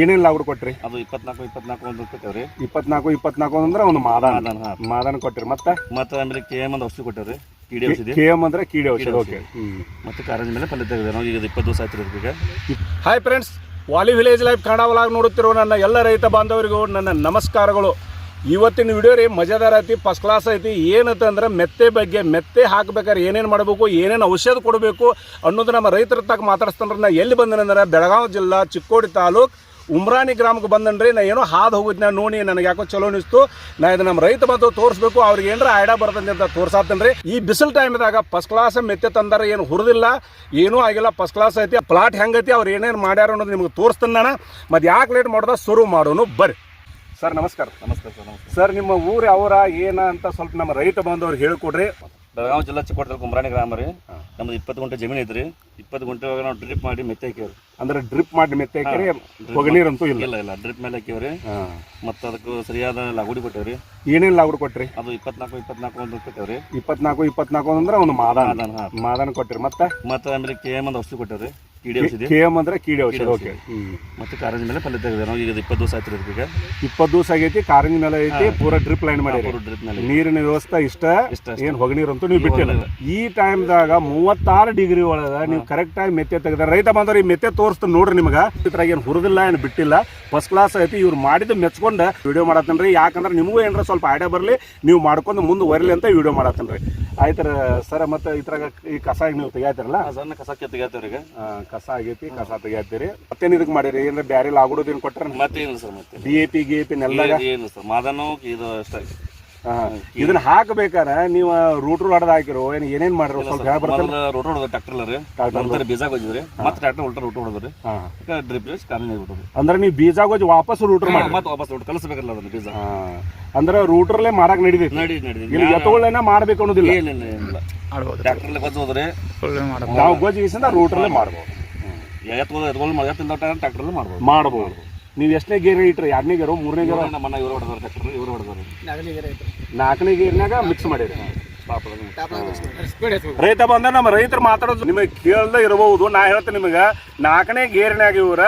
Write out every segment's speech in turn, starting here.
ಏನೇನ್ ಲಾಗುಡ್ ಕೊಟ್ರಿ? ಅದು ಇಪ್ಪತ್ನಾಲ್ಕು ಇಪ್ಪತ್ನಾಲ್ಕು ಒಂದು ಕೊಟ್ಟೇವ್ರಿ. ಇಪ್ಪತ್ನಾಲ್ಕು ಇಪ್ಪತ್ನಾಲ್ಕು ಅಂದ್ರೆ ಒಂದು ಮಾದಾನ. ಮಾದಾನ ಹಾಂ. ಮತ್ತೆ ಕೊಟ್ರಿ ಮತ್ತೆ? ಮತ್ತು ಆಮೇಲೆ ಕೆ ಎಂ ಒಂದು ಔಷಧಿ ಕೊಟ್ಟೇವ್ರಿ. ಕಿಡಿ ಔಷಧಿ. ಕೆ ಎಂ ಅಂದ್ರೆ ಕೀಡೆ ಔಷಧ. ಓಕೆ ಮತ್ತು ಕಾರಂಜಿ ಮೇಲೆ ಪಲ್ಯ ತೆಗೆದ ನಾವು ಈಗ ಇಪ್ಪತ್ತು ದಿವಸ ಆಯ್ತು ಈಗ hi friends Vali village life Kannada ಒಳಗೆ ನೋಡುತ್ತಿರುವ ನನ್ನ ಎಲ್ಲ ರೈತ ಬಾಂಧವರಿಗೂ ನನ್ನ ನಮಸ್ಕಾರಗಳು. ಇವತ್ತಿನ ವಿಡಿಯೋ ರೀ ಮಜಾದಾರ ಐತಿ ಫಸ್ಟ್ ಕ್ಲಾಸ್ ಐತಿ. ಏನಂತ ಅಂದ್ರೆ ಮೆತ್ತೆ ಬಗ್ಗೆ ಮೆತ್ತೆ ಹಾಕ್ಬೇಕಾದ್ರೆ ಏನೇನು ಮಾಡಬೇಕು ಏನೇನು ಔಷಧ ಕೊಡಬೇಕು ಅನ್ನೋದು ನಮ್ಮ ರೈತರ ತಕ್ಕ ಮಾತಾಡ್ಸ್ತಾನ್ರಿ ನಾ ಎಲ್ಲಿ ಬಂದನಂದ್ರೆ ಬೆಳಗಾವಿ ಜಿಲ್ಲಾ ಚಿಕ್ಕೋಡಿ ತಾಲೂಕ್ ಉಮ್ರಾನಿ ಗ್ರಾಮಕ್ಕೆ ಬಂದನ್ರಿ ನಾ ಏನೋ ಹಾದು ಹೋಗಿದ್ನ ನೋಡಿ ನನಗೆ ಯಾಕೋ ಚಲೋ ಅನಿಸ್ತು. ನಾ ಇದು ನಮ್ಮ ರೈತ ಬಂದು ತೋರಿಸ್ಬೇಕು ಅವ್ರಿಗೆ ಏನಾರ ಐಡಾ ಬರ್ತದೆ ಅಂತ ತೋರ್ಸಾತನ್ರಿ. ಈ ಬಿಸಿಲು ಟೈಮ್ದಾಗ ಫಸ್ಟ್ ಕ್ಲಾಸ್ ಮೆತ್ತೆ ತಂದಾರ ಏನು ಹುರಿದಿಲ್ಲ ಏನೂ ಆಗಿಲ್ಲ ಫಸ್ಟ್ ಕ್ಲಾಸ್ ಐತಿ ಪ್ಲಾಟ್ ಹೆಂಗೈತಿ ಅವ್ರು ಏನೇನು ಮಾಡ್ಯಾರ ಅನ್ನೋದು ನಿಮ್ಗೆ ತೋರಿಸ್ತಾನೆ ನಾನು. ಮತ್ತೆ ಯಾಕೆ ಲೇಟ್ ಮಾಡೋದ ಶುರು ಮಾಡೋನು ಬರ್ರಿ. ಸರ್ ನಮಸ್ಕಾರ. ನಮಸ್ಕಾರ ಸರ್ ನಮಸ್ಕಾರ ಸರ್ ನಿಮ್ಮ ಊರು ಅವರ ಏನ ಅಂತ ಸ್ವಲ್ಪ ನಮ್ಮ ರೈತ ಬಂದವ್ರು ಹೇಳ್ಕೊಡ್ರಿ. ಬೆಳಗಾವಿ ಜಿಲ್ಲಾ ತಾಲೂಕು ಕುಂಬ್ರಾಣಿ ಗ್ರಾಮ ರೀ. ನಮ್ದು ಇಪ್ಪತ್ತು ಗುಂಟೆ ಜಮೀನು ಐತ್ರಿ. ಇಪ್ಪತ್ತು ಗುಂಟೆ ಒಳಗೆ ನಾವು ಡ್ರಿಪ್ ಮಾಡಿ ಮೆತ್ತೆ ಹಾಕಿವ್ರಿ ಅಂದ್ರೆ ಡ್ರಿಪ್ ಮಾಡಿ ಮೆತ್ತೆ ಹಾಕಿರಿ ಹೊಗನೀರಂತೂ ಇಲ್ಲ. ಇಲ್ಲ ಇಲ್ಲ ಡ್ರಿಪ್ ಮೇಲೆ ಹಾಕಿವ್ರಿ ಮತ್ತ ಅದಕ್ಕೆ ಸರಿಯಾದ ಲಾಗುಡಿ ಕೊಟ್ಟೇವ್ರಿ. ಏನೇನು ಲಾಗುಡಿ ಕೊಟ್ರಿ? ಅದು ಇಪ್ಪತ್ನಾಲ್ಕು ಇಪ್ಪತ್ನಾಲ್ಕು ಒಂದು ಕೊಟ್ಟೇವ್ರಿ. ಇಪ್ಪತ್ನಾಲ್ಕು ಇಪ್ಪತ್ನಾಲ್ಕು ಅಂದ್ರೆ ಒಂದು ಮಾದಾನ. ಮಾದಾನ ಕೊಟ್ಟಿರಿ ಮತ್ತೆ? ಮತ್ತು ಆಮೇಲೆ ಕೆ ಎಂ ಒಂದು ಔಷಧಿ ಕೊಟ್ಟೇವ್ರಿ. ಟಿ ಡಿ ಔಷಧಿ? ಕೆ ಎಂ ಅಂದ್ರೆ ಕೀಡೆ ಔಷಧ ಓಕೆ ಮತ್ತೆ ಕಾರಂಜಿ ಮೇಲೆ ಪಲ್ಲೆ ತೆಗೆದೆ ನಾವು ಈಗ ಇಪ್ಪತ್ತು ದಿವಸ ಆಯ್ತು ಈಗ ಇಪ್ಪತ್ತು ದಿವಸ ಆಗೈತಿ ಕಾರಂಜಿ ಮೇಲೆ ಐತಿ ಪೂರಾ ಡ್ರಿಪ್ ಲೈನ್ ಮಾಡಿ ಡ್ರಿಪ್ ಮೇಲೆ ನೀರಿನ ವ್ಯವಸ್ಥೆ ಇಷ್ಟ ಏನ್ ಹೊಗನೀರಂತೂ ನೀವು ಬಿಟ್ಟಿಲ್ಲ. ಈ ಟೈಮ್ದಾಗ ಮೂವತ್ತಾರು ಡಿಗ್ರಿ ಒಳಗ ನೀವು ಕರೆಕ್ಟ್ ಆಗಿ ಮೆತ್ತೆ ತೆಗೆದ ರೈತ ಬಂದವ್ರು ಈ ಮೆತ್ತೆ ತೋರಿಸ್ತು ನೋಡ್ರಿ ನಿಮ್ಗೆ. ಇದ್ರಾಗ ಏನು ಹುರಿದಿಲ್ಲ ಏನು ಬಿಟ್ಟಿಲ್ಲ ಫಸ್ಟ್ ಕ್ಲಾಸ್ ಐತಿ ಇವ್ರು ಮಾಡಿದ್ದು ಮೆಚ್ಕೊಂಡು ವಿಡಿಯೋ ಮಾಡತ್ತನ್ರಿ. ಯಾಕಂದ್ರೆ ನಿಮಗೂ ಏನರ ಸ್ವಲ್ಪ ಐಡಿಯಾ ಬರಲಿ ನೀವು ಮಾಡ್ಕೊಂಡು ಮುಂದೆ ಬರಲಿ ಅಂತ ವಿಡಿಯೋ ಮಾಡತ್ತನ್ರಿ. ಆಯ್ತರ ಸರ್ ಮತ್ತೆ ಇದ್ರಾಗ ಈ ಕಸ ನೀವು ತೆಗಿಯಾತಿರಲ್ಲ? ಕಸ ಸಣ್ಣ ಈಗ. ಆ, ಕಸ ಆಗೈತಿ ಕಸ ತೆಗಿಯತ್ತೀರಿ ಮತ್ತೇನ್ ಇದಕ್ಕೆ ಮಾಡಿರಿ? ಏನಾರ ಬ್ಯಾರೆಲ್ ಆಗುಡೋದೇನು ಕೊಟ್ರ ಮತ್ತೇನು ಸರ್ ಮತ್ತೆ ಡಿ ಎ ಪಿ ಗಿ ಎ ಪಿ ನೆಲ್ಲಾಗ ಏನು- ಸರ್ ಮಾದನೋ ಇದು ಅಷ್ಟೇ. ಇದನ್ನ ಹಾಕಬೇಕಾರ ನೀವು ರೂಟರ್ ಹೊಡೆದು ಹಾಕಿರೋ ಏನ್ ಏನೇನ್ ಮಾಡಿರೋ ಸ್ವಲ್ಪ ಹೇಳ ಮೊದಲ ರೋಟ್ ಹೊಡೆದ ಟ್ರಾಕ್ಟರ್ ರೀ ನಂತರ ಬೀಜ ಹೋಗಿದ್ರಿ ಮತ್ತೆ ಟ್ರಾಕ್ಟರ್ ಉಲ್ಟ ರೂಟ್ ಹೊಡೆದ್ರಿ. ಹಾ. ಡ್ರಿಪ್ ಕಾರಣ ಅಂದ್ರೆ ನೀವು ಬೀಜ ಹೋಗಿ ವಾಪಸ್ ರೂಟರ್ ಮಾಡಿ ಮತ್ತೆ ವಾಪಸ್ ರೂಟ್ ಕಲಿಸಬೇಕಲ್ಲ ಅದನ್ನ ಬೀಜ. ಅಂದ್ರೆ ರೂಟರ್ಲೆ ಮಾರಕ್ ನಡಿದೈತಿ ನಡಿ ನಡಿ ಇಲ್ಲಿ ಎತ್ತುಗಳನ್ನ ಮಾಡ್ಬೇಕು ಅನ್ನೋದಿಲ್ಲ. ಟ್ರಾಕ್ಟರ್ಲೆ ಗೊತ್ತು ಹೋದ್ರೆ ನಾವು ಗೋಜಿಗಿಸಿಂದ ರೂಟರ್ಲೆ ಮಾಡ್ಬೋದು. ಎತ್ತುಗಳು ಎತ್ತುಗಳು ಎತ್ತಿಂದ ಟ್ರಾಕ್ಟರ್ಲೆ ಮಾಡ್ಬೋದು. ಮಾಡ್ಬೋದು. ನೀವು ಎಷ್ಟನೇ ಗೇರ್ ಇಟ್ರಿ ಎರಡನೇ ಗೇರು ಮೂರನೇ ಗೇರು? ನಮ್ಮನ್ನ ಮನ ಇವ್ರು ಹೊಡೆದಾರ ಟ್ರಾಕ್ಟರ್ ಇವ್ರು ಹೊಡೆದಾರ ನಾಲ್ಕನೇ ಗೇರ್ನಾಗ ಮಿಕ್ಸ್ ಮಾಡಿರಿ. ರೈತ ಬಂದ ನಮ್ಮ ರೈತರು ಮಾತಾಡೋದು ನಿಮಗೆ ಕೇಳದೆ ಇರಬಹುದು. ನಾ ಹೇಳ್ತೇನೆ ನಿಮಗೆ ನಾಲ್ಕನೇ ಗೇರ್ನಾಗ ಇವರ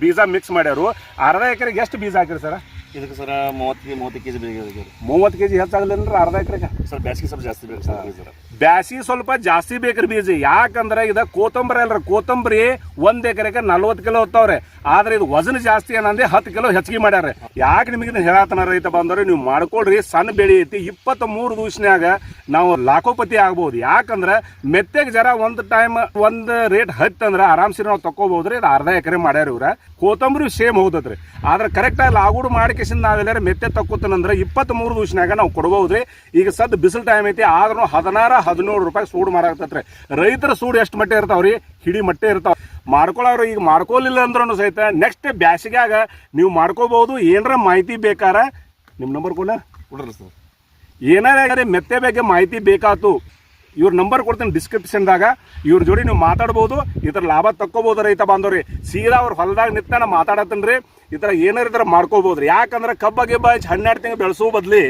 ಬೀಜ ಮಿಕ್ಸ್ ಮಾಡ್ಯಾರು. ಅರ್ಧ ಎಕರೆಗೆ ಎಷ್ಟು ಬೀಜ ಹಾಕಿರಿ ಸರ್? ಇದಕ್ಕೆ ಸರ್ ಮೂವತ್ತು ಮೂವತ್ತು ಕೆಜಿ ಬೇಕು ಮೂವತ್ತು ಕೆಜಿ ಹೆಚ್ಚಾಗಲಿಲ್ಲ ಅರ್ಧ ಎಕರೆಗೆ? ಸರ್ ಬ್ಯಾಸಿಗೆ ಸ್ವಲ್ಪ ಜಾಸ್ತಿ ಬೇಕು ಸರ್ ಸರ್. ಬ್ಯಾಸಿ ಸ್ವಲ್ಪ ಜಾಸ್ತಿ ಬೇಕ್ರಿ ಬೀಜ. ಯಾಕಂದ್ರೆ ಇದು ಕೋತಂಬರಿ ಅಲ್ರಿ ಕೋತಂಬರಿ ಒಂದು ಎಕರೆಗೆ ನಲ್ವತ್ತು ಕಿಲೋ ಹೊತ್ತವ್ರೆ. ಆದ್ರೆ ಇದು ವಜನ್ ಜಾಸ್ತಿ ಏನಂದ್ರೆ ಹತ್ತು ಕಿಲೋ ಹೆಚ್ಚಿಗೆ ಮಾಡ್ಯಾರ. ಯಾಕೆ ನಿಮಗೆ ಹೇಳತನ ರೈತ ಬಂದವ್ರೆ ನೀವು ಮಾಡ್ಕೊಳ್ರಿ. ಸಣ್ಣ ಬೆಳಿ ಐತಿ ಇಪ್ಪತ್ತ್ ಮೂರು ದಿವಸನ್ಯಾಗ ನಾವು ಲಾಖೋಪತಿ ಆಗ್ಬೋದು. ಯಾಕಂದ್ರೆ ಮೆತ್ತೆಗೆ ಜರ ಒಂದು ಟೈಮ್ ಒಂದು ರೇಟ್ ಹತ್ತಂದ್ರೆ ಆರಾಮ್ಸಿ ನಾವು ತಕೋಬಹುದ್ರಿ ಇದು ಅರ್ಧ ಎಕರೆ ಮಾಡ್ಯಾರ ಇವ್ರ. ಕೋತಂಬರಿ ಸೇಮ್ ಹೋಗ್ತದ್ರಿ ಆದ್ರೆ ಕರೆಕ್ಟಾಗಿ ಲಾಗುಡು ಮಾಡಿಕೆಸಿಂದ ನಾವೆಲ್ಲರೂ ಮೆತ್ತೆ ತಕ್ಕೋತನಂದ್ರೆ ಇಪ್ಪತ್ತ್ ಮೂರು ದಿವಸನಾಗ ನಾವು ಕೊಡ್ಬೋದ್ರಿ. ಈಗ ಸದ್ ಬಿಸಿಲು ಟೈಮ್ ಐತಿ ಆದ್ರೂ ಹದಿನಾರ ಹದಿನೇಳು ರೂಪಾಯಿ ಸೂಡು ಮಾರಾಕತ್ತೈತ್ರಿ. ರೈತರ ಸೂಡು ಎಷ್ಟು ಮಟ್ಟ ಇರ್ತಾವ್ರಿ? ಹಿಡಿ ಮಟ್ಟೆ ಇರ್ತಾವ. ಮಾಡ್ಕೊಳ್ಳೋರು ಈಗ ಮಾಡ್ಕೊಲಿಲ್ಲ ಅಂದ್ರೂ ಸಹಿತ ನೆಕ್ಸ್ಟ್ ಬ್ಯಾಸಿಗ್ಯಾಗ ನೀವು ಮಾಡ್ಕೋಬಹುದು ಏನಾರ ಮಾಹಿತಿ ಬೇಕಾರ ನಿಮ್ಮ ನಂಬರ್ ಕೊಡ ಕೊಡ್ರಿ ಸರ್. ಏನಾರ ಮೆತ್ತೆ ಬಗ್ಗೆ ಮಾಹಿತಿ ಬೇಕಾತು. ಇವ್ರ ನಂಬರ್ ಕೊಡ್ತೀನಿ ಡಿಸ್ಕ್ರಿಪ್ಷನ್ದಾಗ ಇವ್ರ ಜೋಡಿ ನೀವು ಮಾತಾಡ್ಬೋದು ಇದ್ರ ಲಾಭ ತಕ್ಕೋಬೋದು ರೈತ ಬಾಂಧವ್ರಿ. ಸೀದಾ ಅವ್ರ ಹೊಲದಾಗ ನಿಂತ ನಾ ಮಾತಾಡತ್ತನ್ರಿ ಈ ಥರ ಏನಾರ ಇದ್ರ ಯಾಕಂದ್ರೆ ಕಬ್ಬ ಗಿಬ್ಬ ಹನ್ನೆರಡು ತಿಂಗಳು ಬೆಳೆಸೋ ಬದ್ಲಿ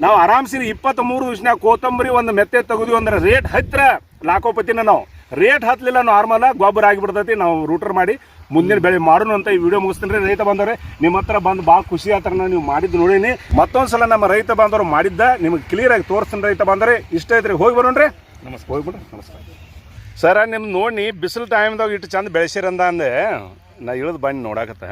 ನಾವು ಆರಾಮ್ಸಿ ಇಪ್ಪತ್ತ್ ಮೂರು ದಿವ್ಸನ್ಯಾಗ ಕೋತಂಬರಿ ಒಂದು ಮೆತ್ತೆ ತೆಗೆದ್ವಿ ಅಂದ್ರೆ ರೇಟ್ ಹತ್ತಿರ ಲಾಕೋಪತಿನ ನಾವು. ರೇಟ್ ಹತ್ತಲಿಲ್ಲ ನಾರ್ಮಲ್ ಗೊಬ್ಬರ ಆಗಿಬಿಡ್ತೈತಿ ನಾವು ರೂಟರ್ ಮಾಡಿ ಮುಂದಿನ ಬೆಳೆ ಮಾಡೋಣ ಅಂತ ಈ ವಿಡಿಯೋ ಮುಗಿಸ್ತೀನಿ ರೀ. ರೈತ ಬಂದವ್ರೆ ನಿಮ್ಮ ಹತ್ರ ಬಂದು ಭಾಳ ಖುಷಿ ಆತರ ನೀವು ಮಾಡಿದ್ದು ನೋಡೀನಿ. ಮತ್ತೊಂದು ಸಲ ನಮ್ಮ ರೈತ ಬಾಂಧವರು ಮಾಡಿದ್ದ ನಿಮ್ಗೆ ಕ್ಲಿಯರ್ ಆಗಿ ತೋರಿಸ್ತೀನಿ ರೈತ ಬಂದರೆ ಇಷ್ಟ ಐತ್ರಿ ಹೋಗಿ ಬರೋಣ್ರಿ ನಮಸ್ಕಾರ. ಹೋಗ್ಬಿಡ್ರಿ ನಮಸ್ಕಾರ. ಸರ ನಿಮ್ದು ನೋಡಿ ಬಿಸಿಲು ಟೈಮ್ದಾಗ ಇಟ್ಟು ಚಂದ ಬೆಳೆಸಿರಂದ ಅಂದೆ ನಾ ಇಳಿದು ಬಂದು ನೋಡಾಕತ್ತ.